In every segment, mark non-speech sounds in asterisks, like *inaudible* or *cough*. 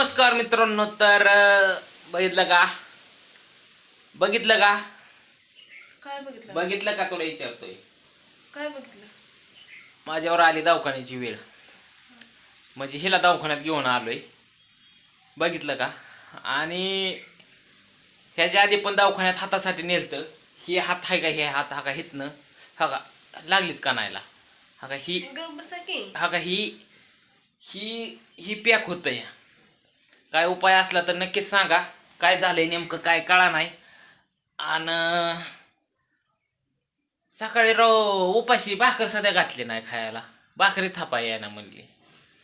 नमस्कार मित्रांनो तर बघितलं का? बघितलं का? काय बघितलं? बघितलं का तुला विचारतोय? काय बघितलं? माझ्यावर आली दवाखान्याची वेळ. म्हणजे हिला दवाखान्यात घेऊन आलोय. बघितलं का? आणि ह्याच्या आधी पण दवाखान्यात हातासाठी नेलतं. ही हात आहे का हे हात हा का हितनं? हा का लागलीच कानायला. हा का ही हा का ही ही ही पॅक होतं या काय उपाय असला तर नक्कीच सांगा. काय झालंय नेमकं काय कळा नाही. आणि सकाळी राव उपाशी भाकर सध्या घातली नाही खायला. भाकरी थापा यायना म्हणली.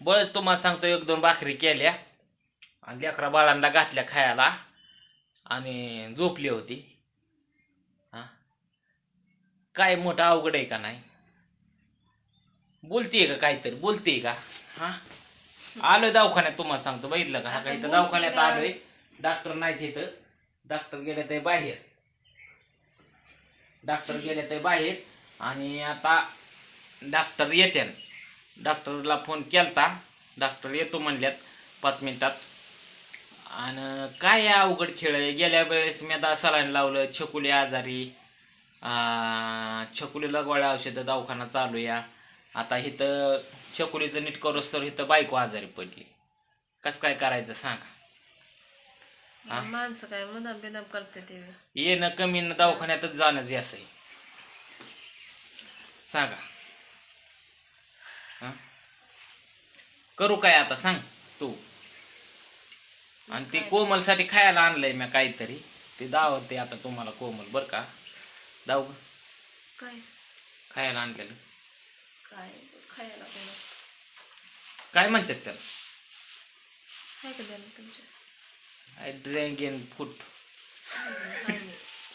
बळच तुम्हाला सांगतो एक दोन भाकरी केल्या. आणि लेकरा बाळांना घातल्या खायला. आणि झोपली होती. हां? काय मोठं अवघड आहे का नाही? बोलतीये का काहीतरी? आहे का? हां? आलोय दवाखान्यात तुम्हाला सांगतो बघितलं का? हा आता काही तर दवाखान्यात? आलोय. डॉक्टर नाही तिथं डॉक्टर गेले ते बाहेर. डॉक्टर गेले ते बाहेर. आणि आता डॉक्टर येते. डॉक्टरला फोन केलता. डॉक्टर येतो म्हणल्यात पाच मिनिटात. आणि काय अवघड खेळ आहे? गेल्या वेळेस मी आता सलाईन लावलं छकुली आजारी. अं, छकुलीला गोळ्या औषधं दवाखाना चालू या. आता इथं छकुलीचं नीट करोस तर इथं बायको आजारी पडली. कसं काय करायचं सांगा? हा? माणसं काय मुदाम बिदाम करते ते. येणं कमी न दवाखान्यातच जाणं जे असं आहे सांगा. हं? करू काय आता सांग तू. आणि ते कोमलसाठी खायला आणलंय मी काहीतरी. ते दावत ते आता तुम्हाला कोमल बर का? दाव. काय? खायला आणलेलं. काय? खायला कोणाचं काय म्हणतात त्याला काय का द्या ना तुमच्या आय ड्रँक इन फूड हाय मी.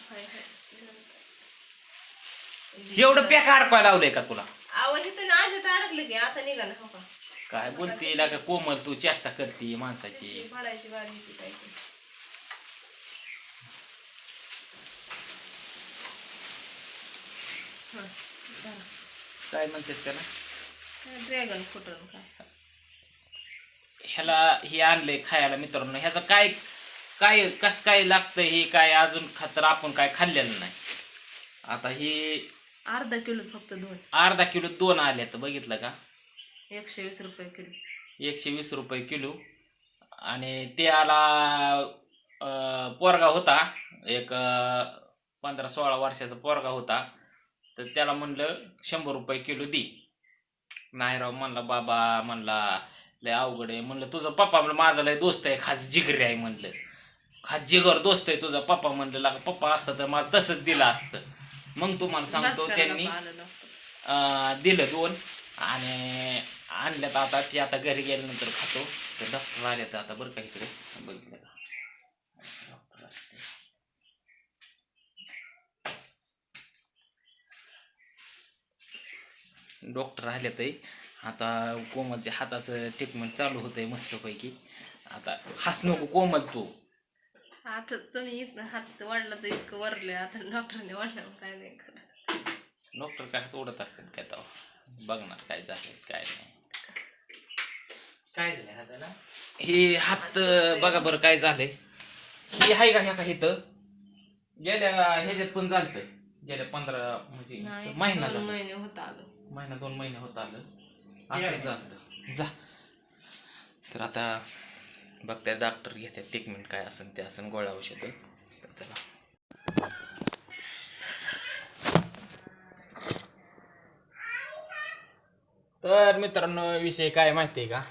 हाय हाय द्या ना. एवढं पॅक अडकवायला लावलंय का तुला आवाज येतो ना आज अडकलं की आता निघालं हो का काय बोलते का कोमल तू चेष्टा करते माणसाची काय ते. हं, झालं. काय म्हणतात त्याला ड्रॅगन फुटून काय ह्याला हे आणलंय खायला मित्रांनो. ह्याचं काय काय कस काय लागतं हे काय अजून खातर आपण काय खाल्लेलं नाही. आता हे अर्धा किलो फक्त दोन. अर्धा किलो दोन आले तर बघितलं का? एकशे वीस रुपये किलो. एकशे वीस रुपये किलो. आणि ते आला पोरगा होता. एक पंधरा सोळा वर्षाचा पोरगा होता. तर त्याला म्हणलं शंभर रुपये किलो दे. नाही राव म्हणला बाबा म्हणला लय अवघड आहे. म्हणलं तुझा पप्पा म्हणलं माझा लय दोस्त आहे खास जिगरी आहे म्हणलं. खास जिगर दोस्त आहे तुझा पप्पा म्हणलं लागा पप्पा असतं तर मला तसंच दिलं असतं. मग तुम्हाला सांगतो त्यांनी. अं, दिलं दोन आणि आणल्यात आता ती आता घरी गेल्यानंतर खातो. तर डॉक्टर आले तर आता बरं का इकडे. बघितलं का डॉक्टर असते. डॉक्टर आले तर. आता कोमलच्या हाताचं ट्रीटमेंट चालू होतंय मस्तपैकी. आता हस नको कोमल तू. हात तुम्ही इथं हात वाढला तर इतकं वरले आता डॉक्टरने वाढलं काय नाही खरं डॉक्टर काय तोडत असतात काय तेव्हा? बघणार काय झालं काय नाही. काय झालं हाताला? हे हात बघा बरं काय झालंय. हे आहे का ह्या का इथं गेल्या ह्याच्यात पण चालतंय गेल्या पंधरा म्हणजे महिना महिने होत आलं. महिना दोन महिने होत आलं. असं झालं. जा. तर आता बघताय डॉक्टर घेतात ट्रीटमेंट काय असेल ते असेल गोळ्या औषधं. तर चला. तर मित्रांनो विषय काय माहिती आहे का?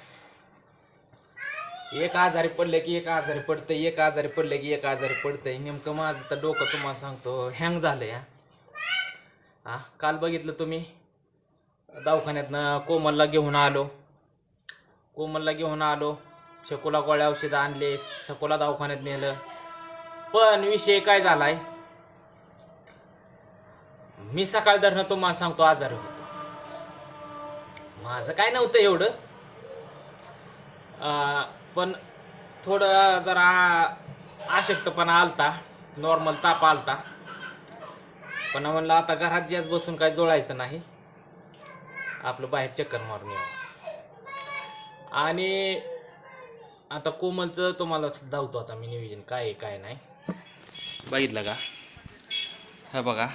एक आजारी पडलं की एक आजारी पडतंय एक आजारी पडलं की एक आजारी पडतंय. नेमकं माझं तर डोकं तुम्हाला सांगतो हँग झालंय हा. हा काल बघितलं तुम्ही? दवाखान्यातनं कोमलला घेऊन आलो. कोमलला घेऊन आलो. छकोला गोळ्या औषधं आणले. सकोला दवाखान्यात नेलं. पण विषय काय झालाय? मी सकाळ धरणं तुम्हाला सांगतो आजारी होतो. माझं काय नव्हतं एवढं. पण थोडं जरा आशक्तपणा आलता. नॉर्मल ताप आलता. पण म्हणलं आता घरात जास्त बसून काय जोडायचं नाही. आपलं बाहेर चक्कर मारून यावं आणि आता कोमलचं तुम्हाला धावतो आता मी नियोजन. काय आहे काय नाही. बघितलं का? हा बघा.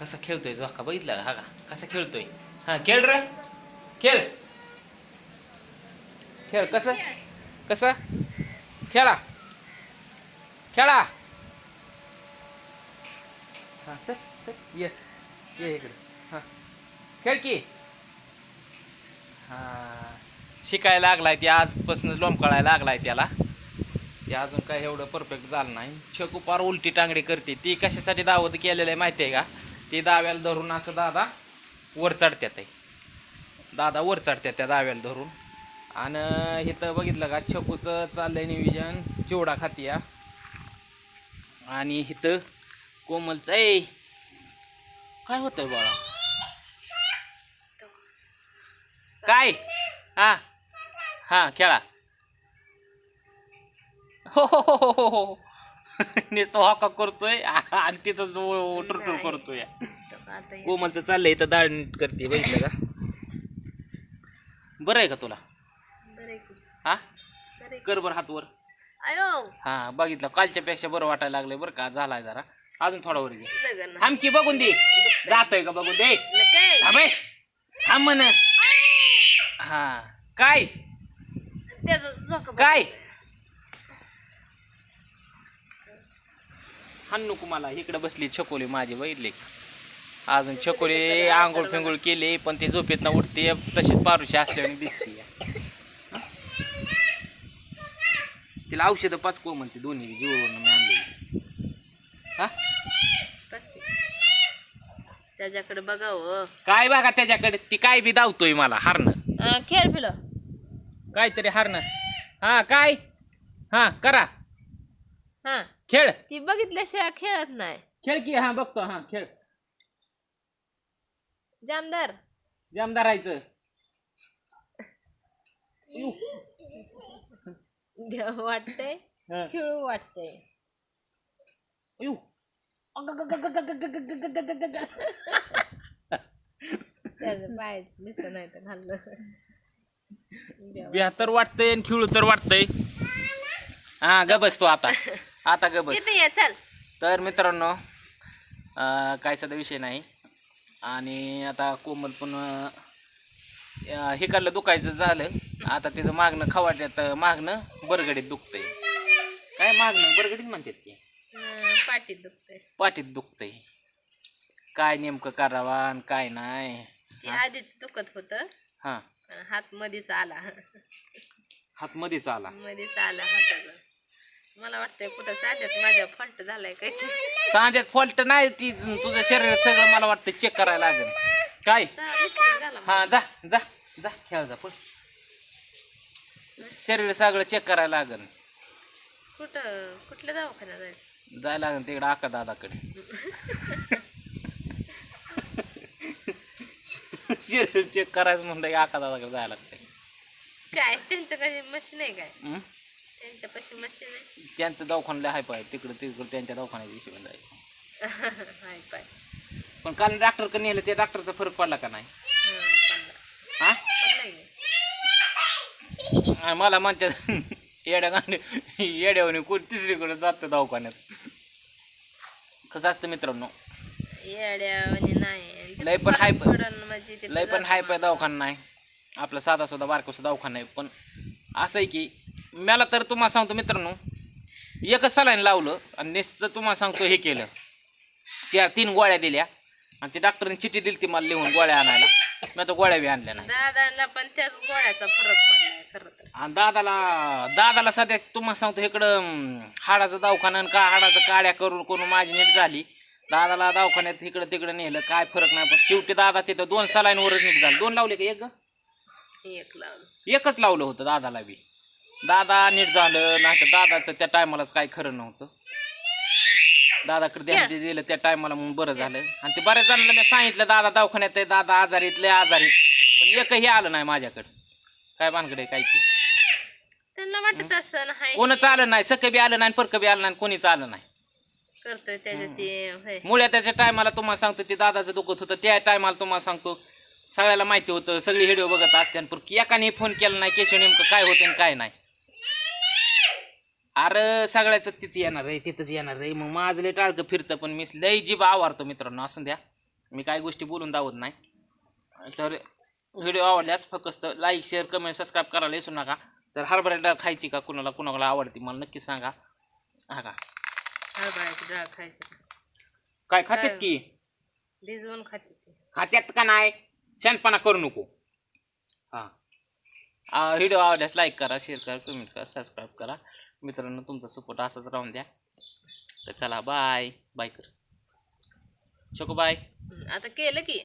कसा खेळतोय जोका बघितलं का? हा का? कसा खेळतोय? हा खेळ रे. खेळ. खेळ कसं? कसं? खेळा. खेळा. हा चल चल ये. ये इकडे. हां. खेळ की. हां. शिकायला लागलाय ते आजपासूनच लोंबकळायला लागलाय त्याला. ते अजून काय एवढं परफेक्ट झालं नाही. छकू पार उलटी टांगडी करते. ती कशासाठी दावत केलेलं आहे माहिती आहे का? ती दाव्याला धरून असं दादा वर चढत्यात आहे दादा वर चढत्यात त्या दाव्याला धरून. आणि इथं बघितलं का छकूचं चाललंय नियोजन चिवडा खातिया. आणि इथं कोमलचं आहे काय होतंय बाळा? काय? हा. हा खेळा. हो हो हो हो हो हो. नुसतं हॉका करतोय आणि तिथं जो टुरटूर. करतोय. तर कोमलचं चाललंय इथं दाढ नीट करते बघितलं का? बरं आहे का तुला? हा? कर बरं हात वर. आयो. हा बघितलं. कालच्या पेक्षा बरं वाटायला लागलंय बरं का? झालाय जरा. अजून थोडा वर घे. ना थांब की बघून दे. जातोय का बघून दे? थांब हे. थांब म्हण. हा. काय? त्याचं झोका बघ. काय? हाण नको मला. इकडे बसली छकोली माझी बघितले. अजून छकोली आंघोळ फिंगोळ केली पण ती झोपेत उठते. तशीच पारुशी असल्याने दिसते. तिला औषधं पाच को म्हणते दोन्ही जीववरून मी आणलेली. हा. त्याच्याकडे बघावं काय बघा त्याच्याकडे? ती काय बी धावतोय मला हारणं. अं, खेळ पिलं. काहीतरी हारणं. हा काय? हा करा. हा. खेळ. ती बघितल्याशिवाय खेळत नाही. खेळ की हा बघतो हा खेळ. जामदार. जाम धरायचं *laughs* घ्यावं वाटतंय? हा. खेळू वाटतंय. अयो. त्याचं पाय दिसत नाही तर घाललं घ्यावं. बेहतर वाटतंय आणि खिळू तर वाटतंय. हा ग बसतो आता. आता ग बस. चल. तर मित्रांनो अं, काय सध्या विषय नाही. आणि आता कोमल पण अं, हे काढलं दुखायचं झालं. आता तिचं मागणं खवाट्यात मागणं बरगडीत दुखतंय. काय मागणं? बरगडीत म्हणतात ते अं, पाठीत दुखतंय. पाठीत दुखतंय. काय नेमकं करावा आणि काय नाही. ते आधीच दुखत होतं. हां. हात मध्येच आला. हात मध्येच आला. मध्येच आला हाताचा. मला वाटतंय कुठं साध्यात माझ्या फॉल्ट झालाय काय सांध्यात फॉल्ट नाही ती. तुझं शरीर सगळं मला वाटतं चेक करायला लागेल. काय? झाला हा जा जा जा. खेळ जा पण शरीर सगळं चेक करायला लागेल. कुठं कुठल्या दवाखान्यात जायचं? जायला लागेल तिकडे आका दादाकडे. शरीर चेक करायचं म्हणलं की आका दादाकडे जायला लागतंय. काय? त्यांचं काही मशीन आहे काय? हं? त्यांच्यापाशी मशीन आहे? त्यांचं दवाखान्याला हाय पाय. तिकडं तिकडं त्यांच्या दवाखान्याच्या हिशोबाने जायचं *laughs* हाय पाय. पण काल डॉक्टरकडे नेलं त्या डॉक्टरचा फरक पडला का नाही? हा हा? आणि मला म्हणतात येड्या गाणे येड्यावर कोण तिसरीकडे जातं दवाखान्यात. कसं असतं मित्रांनो? येड्यावानी नाही. जिथं लय पण हाय म्हणजे लय पण हाय पाय. दवाखाना नाही. आपला साधा सुद्धा बारका सुद्धा दवाखाना आहे. पण असं आहे की मला तर तुम्हाला सांगतो मित्रांनो एकच सलाईन लावलं आणि नुसतं तुम्हाला सांगतो हे केलं. चार तीन गोळ्या दिल्या आणि ते डॉक्टरने चिठी दिली ती मला लिहून गोळ्या आणायला. मी आता गोळ्या बी आणल्या नाही. दादाला पण त्याच गोळ्याचा फरक तर आणि दादाला दादाला सध्या तुम्हाला सांगतो इकडं हाडाचं दवाखाना आणि का हाडाचं काड्या करून करून माझी नीट झाली. दादाला दवाखान्यात इकडं तिकडं नेलं काय फरक नाही पण शेवटी दादा तिथं दोन सलाईनवरच नीट झालं. दोन लावले का एक ग? एक लावून एकच लावलं होतं दादाला बी. दादा नीट झालं नाही तर दादाचं त्या टायमालाच काय खरं नव्हतं. दादाकडे ध्यान दिलं त्या टायमाला मग बरं झालं. आणि ते बऱ्याच जणांना मी सांगितलं दादा दवाखान्यात आहे दादा आजारीत लय आजारीत पण एकही आलं नाही माझ्याकडं. काय भानगडे काय ते? त्यांना वाटत असं कोणच आलं नाही सक बी आलं नाही परक बी आलं नाही कोणीच आलं नाही. करतोय त्याच्या ते होय. मुळ्या त्याच्या टायमाला तुम्हाला सांगतो ते दादाचं दुखत होतं त्या टायमाला तुम्हाला सांगतो सगळ्याला माहिती होतं सगळी व्हिडिओ बघत असते पण एकाने फोन केला नाही केशव नेमकं काय होतं आणि काय नाही. अरे सगळ्याच तिथं येणार आहे तिथंच येणार आहे मग माझं लय टाळकं फिरतं पण मी लय जीभ आवडतो मित्रांनो असून द्या. मी काय गोष्टी बोलून दावत नाही. तर व्हिडिओ आवडल्यास फक्त लाईक शेअर कमेंट सबस्क्राईब करायला विसरू नका. तर हरभरा डाळ खायची का? कुणाला कुणाला आवडते? मला नक्की सांगा. हा का? हरभऱ्याची डाळ खायचं. काय खात्यात? की? भिजवून खाते ती. खात्यात का नाही? शहाणपणा करू नको. हां. व्हिडिओ आवडल्यास लाईक करा शेअर करा कमेंट करा सबस्क्राईब करा. मित्रांनो तुमचा सपोर्ट असाच राहून द्या. तर चला बाय बाय कर. शोको बाय आता केलं की.